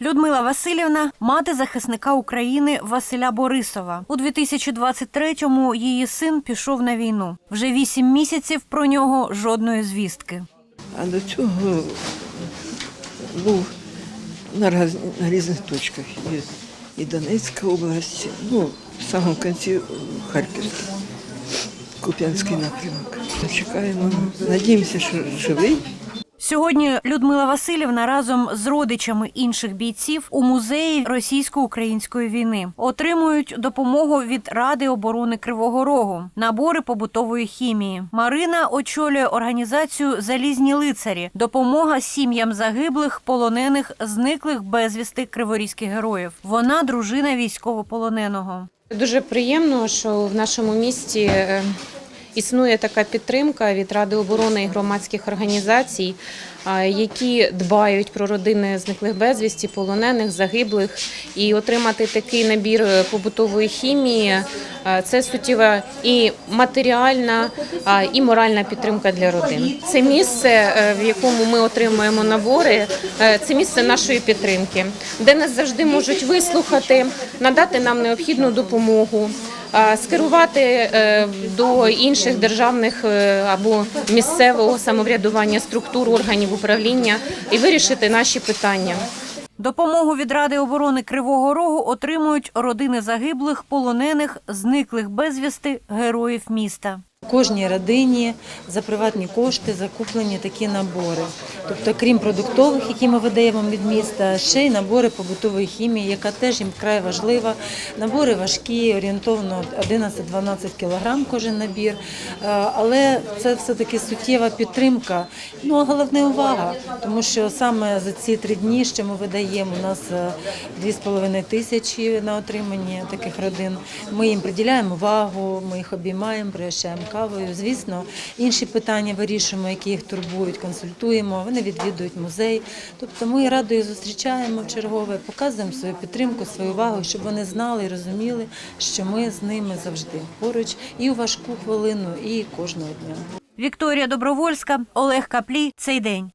Людмила Васильівна мати захисника України Василя Борисова. У 2023-му її син пішов на війну. Вже вісім місяців про нього жодної звістки. А до цього був на, різних точках. І, і Донецька область, ну, в самому кінці Харківський, Куп'янський напрямок. Чекаємо, надіємося, що живий. Сьогодні Людмила Васильівна разом з родичами інших бійців у музеї російсько-української війни отримують допомогу від Ради оборони Кривого Рогу, набори побутової хімії. Марина очолює організацію Залізні лицарі, допомога сім'ям загиблих, полонених, зниклих безвісти криворізьких героїв. Вона дружина військовополоненого. Дуже приємно, що в нашому місті е, існує така підтримка від Ради оборони і громадських організацій, е, які дбають про родини зниклих безвісті, полонених, загиблих. І отримати такий набір е, побутової хімії е, це суттєва і матеріальна, і моральна підтримка для родин. Це місце, в якому ми отримуємо набори, це місце нашої підтримки, де нас завжди можуть вислухати, надати нам необхідну допомогу. Е, Скерувати е, до інших державних е, або місцевого самоврядування структур органів управління і вирішити наші питання. Допомогу від Ради оборони Кривого Рогу отримують родини загиблих, полонених, зниклих безвісти героїв міста. Кожній родині за приватні кошти закуплені такі набори. Тобто, крім продуктових, які ми видаємо від міста, ще й набори побутової хімії, яка теж їм вкрай важлива. Набори важкі, орієнтовно 11-12 кілограм кожен набір. Е, Але це все-таки суттєва підтримка. Ну а головне увага, тому що саме за ці три дні, що ми видаємо, у нас е, 2,5 тисячі на отримання таких родин. Ми їм приділяємо увагу, ми їх обіймаємо, пригощаємо кавою. Звісно, інші питання вирішуємо, які їх турбують, консультуємо. Вони відвідують музей. Тобто ми радою зустрічаємо чергове, показуємо свою підтримку, свою увагу, щоб вони знали і розуміли, що ми з ними завжди поруч і у важку хвилину, і кожного дня. Вікторія Добровольська, Олег Каплій. Цей день.